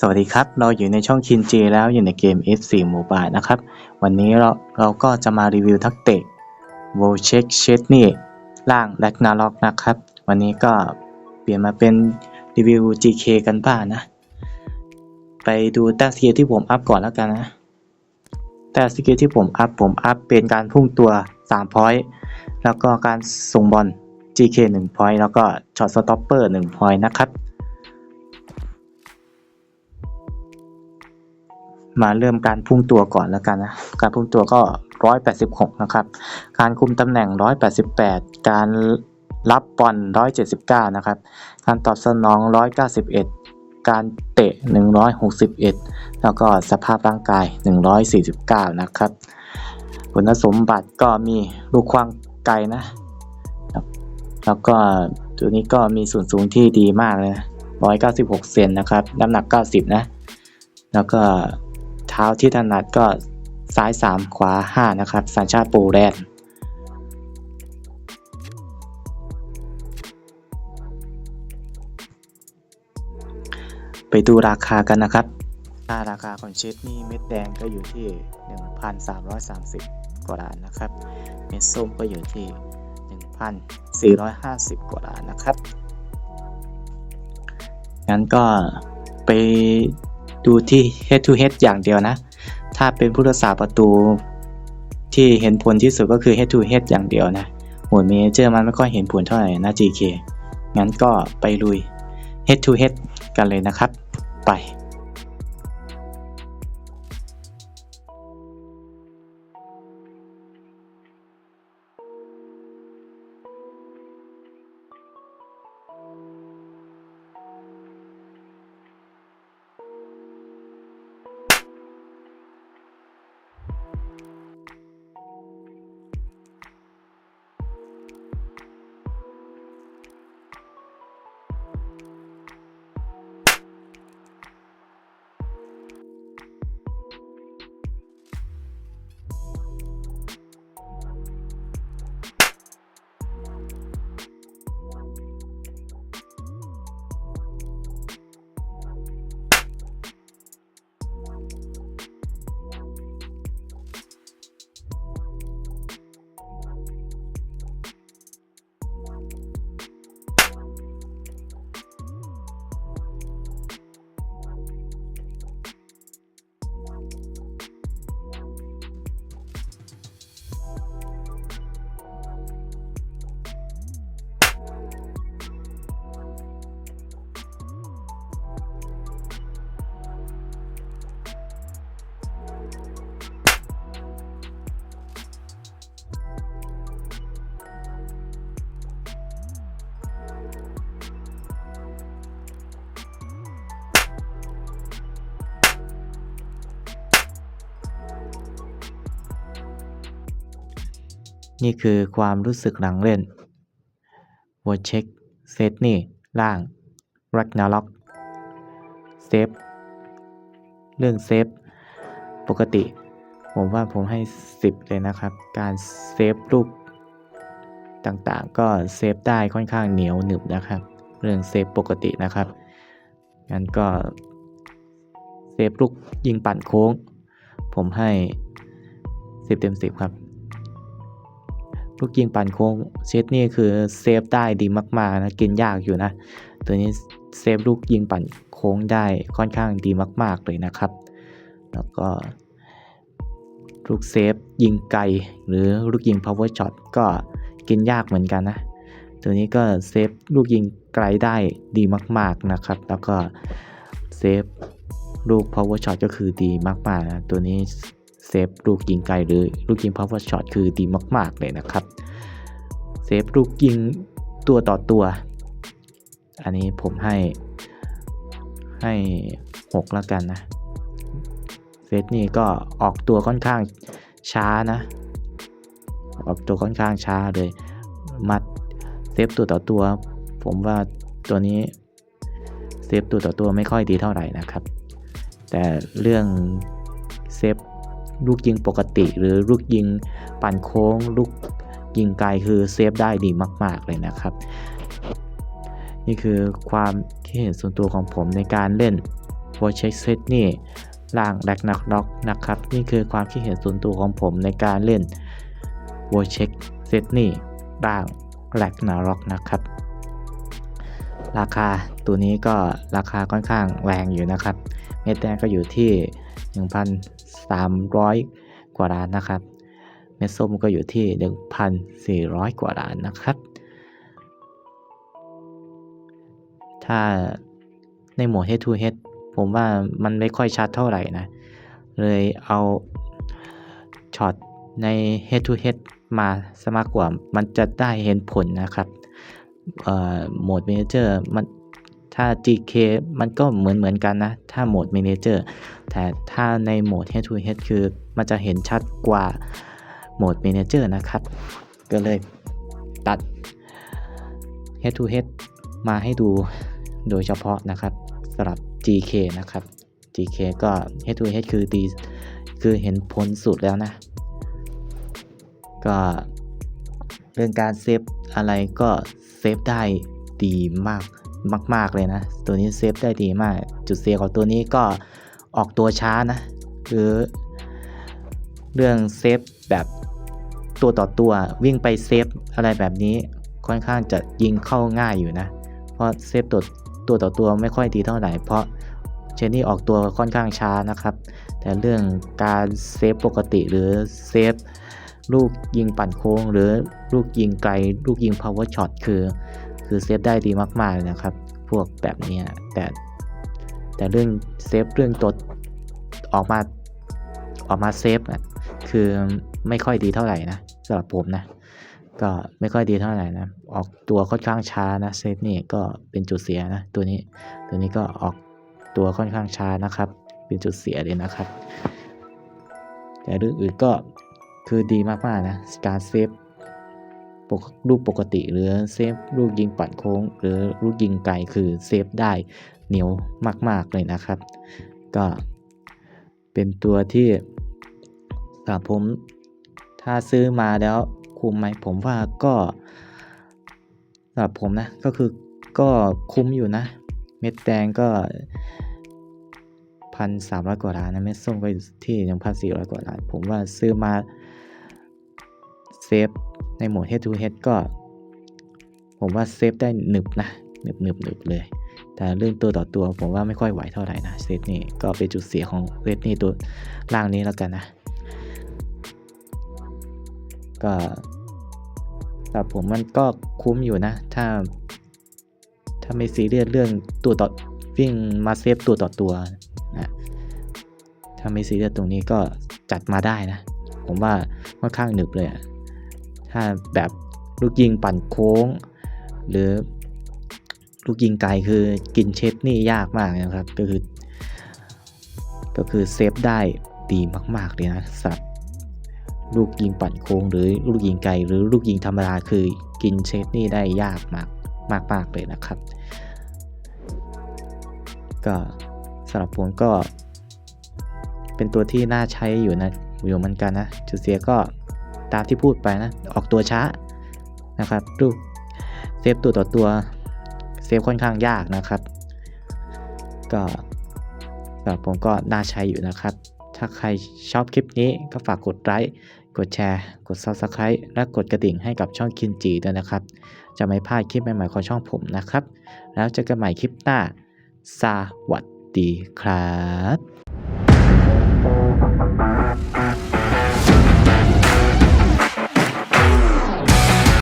สวัสดีครับ เราอยู่ในช่องคินจีแล้วอยู่ในเกม F4 Mobile นะครับ วันนี้เราเราก็จะมารีวิวทักเตะ v o c h e k c h e t n y ล่าง Ragnarok นะครับ วันนี้ก็เปลี่ยนมาเป็นรีวิว GK กันบ้างนะ ไปดูแต้มสกิลที่ผมอัพก่อนแล้วกันนะแต้มสกิลที่ผมอัพผมอัพเป็นการพุ่งตัว3 point แล้วก็การส่งบอล GK 1 point แล้วก็ช็อตสต็อปเปอร์1 point นะครับ มาเริ่มการพุ่งตัวก่อนแล้วกันนะการพุ่งตัวก็ 186 นะครับ การคุมตำแหน่ง 188 การรับบอล179 นะครับ การตอบสนอง 191 การเตะ 161 แล้วก็สภาพร่างกาย 149 นะครับคุณสมบัติก็มีลูกควางไกลนะแล้วก็ตัวนี้ก็มีส่วนสูงที่ดีมากเลยนะ196 เซนนะครับ น้ำหนัก 90 นะ แล้วก็ ท้าที่ถนัดก็ซ้าย 3 ขวา 5 นะครับ สัญชาติโปแลนด์ไปดูราคากันนะครับถ้าราคาของเชดนี่เม็ดแดงก็อยู่ที่ 1,330 กว่าล้านนะครับ เม็ดส้มก็อยู่ที่ 1,450 กว่าล้านนะครับ งั้นก็ไป ดูที่ head to head อย่างเดียวนะ ถ้าเป็นผู้รักษาประตูที่เห็นผลที่สุดก็คือ head to head อย่างเดียวนะหมวดเมเจอร์มันไม่ค่อยเห็นผลเท่าไหร่นะ GK งั้นก็ไปลุย head to head กันเลยนะครับ ไป นี่คือความรู้สึกหลังเล่น w o c h e k s e t n y ล่าง Ragnarok เซฟเรื่องเซฟปกติ ผมว่าผมให้ 10 เลยนะครับ การเซฟลูกต่างๆ ก็เซฟได้ค่อนข้างเหนียวหนึบนะครับ เรื่องเซฟปกตินะครับงั้นก็เซฟลูกยิงปั่นโค้ง ผมให้ 10 เต็ม 10 ครับ ลูกยิงปั่นโค้งเซตนี่คือเซฟได้ดีมากๆนะกินยากอยู่นะ ตัวนี้เซฟลูกยิงปั่นโค้งได้ค่อนข้างดีมาก ๆเลยนะครับ แล้วก็ลูกเซฟยิงไกลหรือลูกยิง power shot ก็กินยากเหมือนกันนะ ตัวนี้ก็เซฟลูกยิงไกลได้ดีมาก ๆนะครับ แล้วก็เซฟลูก power shot ก็คือดีมากๆนะตัวนี้ เซฟลูกยิงไกลหรือลูกยิง power shot คือดีมากๆเลยนะครับ เซฟลูกยิงตัวต่อตัว อันนี้ผมให้ให้6แล้วกันนะเซตนี่ก็ออกตัวค่อนข้างช้านะ ออกตัวค่อนข้างช้าเลย มัดเซฟตัวต่อตัว ผมว่าตัวนี้เซฟตัวต่อตัวไม่ค่อยดีเท่าไหร่นะครับ แต่เรื่องเซฟ ลูกยิงปกติ หรือลูกยิงปั่นโค้ง ลูกยิงไกลคือเซฟได้ดีมาก ๆ เลยนะครับ นี่คือความคิดเห็นส่วนตัวของผมในการเล่น w o r c h e c k Set นี่ล่างแรกนักน็อกนะครับ นี่คือความคิดเห็นส่วนตัวของผมในการเล่น w o r c h e c k Set นี่ล่างแรกนาร็อกนะครับ ราคาตัวนี้ก็ราคาค่อนข้างแรงอยู่นะครับ เม็ดแดงก็อยู่ที่ 300 กว่าล้านนะครับ เม็ดส้มก็อยู่ที่ 1,400 กว่าล้านนะครับ ถ้าในโหมด head to head ผมว่ามันไม่ค่อยชัดเท่าไหร่นะ เลยเอาช็อตใน head to head มาสมากกว่า มันจะได้เห็นผลนะครับโหมด manager มัน ถ้า GK มันก็เหมือนเหมือนกันนะ ถ้าโหมด manager แต่ถ้าในโหมด head to head คือมันจะเห็นชัดกว่าโหมด manager นะครับ ก็เลยตัด head to head มาให้ดูโดยเฉพาะนะครับสำหรับ GK นะครับ GK ก็ head to head คือดีคือเห็นผลสุดแล้วนะ ก็เรื่องการเซฟอะไรก็เซฟได้ดีมาก มาก ๆ เลยนะ ตัวนี้เซฟได้ดีมาก จุดเสียของตัวนี้ก็ออกตัวช้านะหรือ เรื่องเซฟแบบตัวต่อตัววิ่งไปเซฟอะไรแบบนี้ค่อนข้างจะยิงเข้าง่ายอยู่นะ เพราะเซฟตัวตัวต่อตัวไม่ค่อยดีเท่าไหร่ เพราะเชนนี่ออกตัวค่อนข้างช้านะครับ แต่เรื่องการเซฟปกติหรือเซฟลูกยิงปั่นโค้ง หรือลูกยิงไกล ลูกยิง power shot คือ คือเซฟได้ดีมากๆเลยนะครับ พวกแบบนี้แต่แต่เรื่องเซฟเรื่องตัวออกมาออกมาเซฟอะคือไม่ค่อยดีเท่าไหร่นะสำหรับผมนะ ก็ไม่ค่อยดีเท่าไหร่นะ ออกตัวค่อนข้างช้านะเซฟนี่ก็เป็นจุดเสียนะ ตัวนี้ตัวนี้ก็ออกตัวค่อนข้างช้านะครับ เป็นจุดเสียเลยนะครับ แต่เรื่องอื่นก็คือดีมากๆนะการเซฟ ลูกปกติหรือเซฟลูกยิงปัดโค้ง หรือลูกยิงไกลคือเซฟได้เหนียวมาก ๆ เลยนะครับ ก็เป็นตัวที่สำผมถ้าซื้อมาแล้วคุ้มไหมผมว่าก็สำหรับผมนะก็คือก็คุ้มอยู่นะ เม็ดแดงก็พันสามร้อยกว่าล้านนะเม็ดส้มก็อยู่ที่หนึ่งพันสี่ร้อยกว่าล้านผมว่าซื้อมาเซฟ ในโหมด head to head ก็ ผมว่าเซฟได้หนึบนะหนึบหนึบหนึบเลย แต่เรื่องตัวต่อตัวผมว่าไม่ค่อยไหวเท่าไหร่นะเซตนี่ก็เป็นจุดเสียของเซตนี่ตัวล่างนี้แล้วกันนะ ก็แต่ผมมันก็คุ้มอยู่นะ ถ้า ถ้าไม่ซีเรียสเรื่องตัวต่อวิ่งมาเซฟตัวต่อตัวนะถ้าไม่ซีเรียสตรงนี้ก็จัดมาได้นะ ผมว่าค่อนข้างหนึบเลยอะ ถ้าแบบลูกยิงปั่นโค้ง หรือลูกยิงไกลคือกินเช็ดนี่ยากมากนะครับ ก็คือ ก็คือเซฟได้ดีมากๆเลยนะสับลูกยิงปั่นโค้งหรือลูกยิงไกลหรือลูกยิงธรรมดาคือกินเช็ดนี่ได้ยากมากมากมากเลยนะครับ ก็สำหรับผมก็ เป็นตัวที่น่าใช้อยู่นะอยู่เหมือนกันนะจุดเสียก็ ตามที่พูดไปนะ ออกตัวช้านะครับลูเซฟตัวต่อตัวเซฟค่อนข้างยากนะครับ ก็ผมก็น่าใช้อยู่นะครับ ถ้าใครชอบคลิปนี้ก็ฝากกดไลค์กดแชร์ กด Subscribe และกดกระดิ่งให้กับช่องคินจีด้วยนะครับ จะไม่พลาดคลิปใหม่ๆของช่องผมนะครับ แล้วเจอกันใหม่คลิปหน้าสวัสดีครับ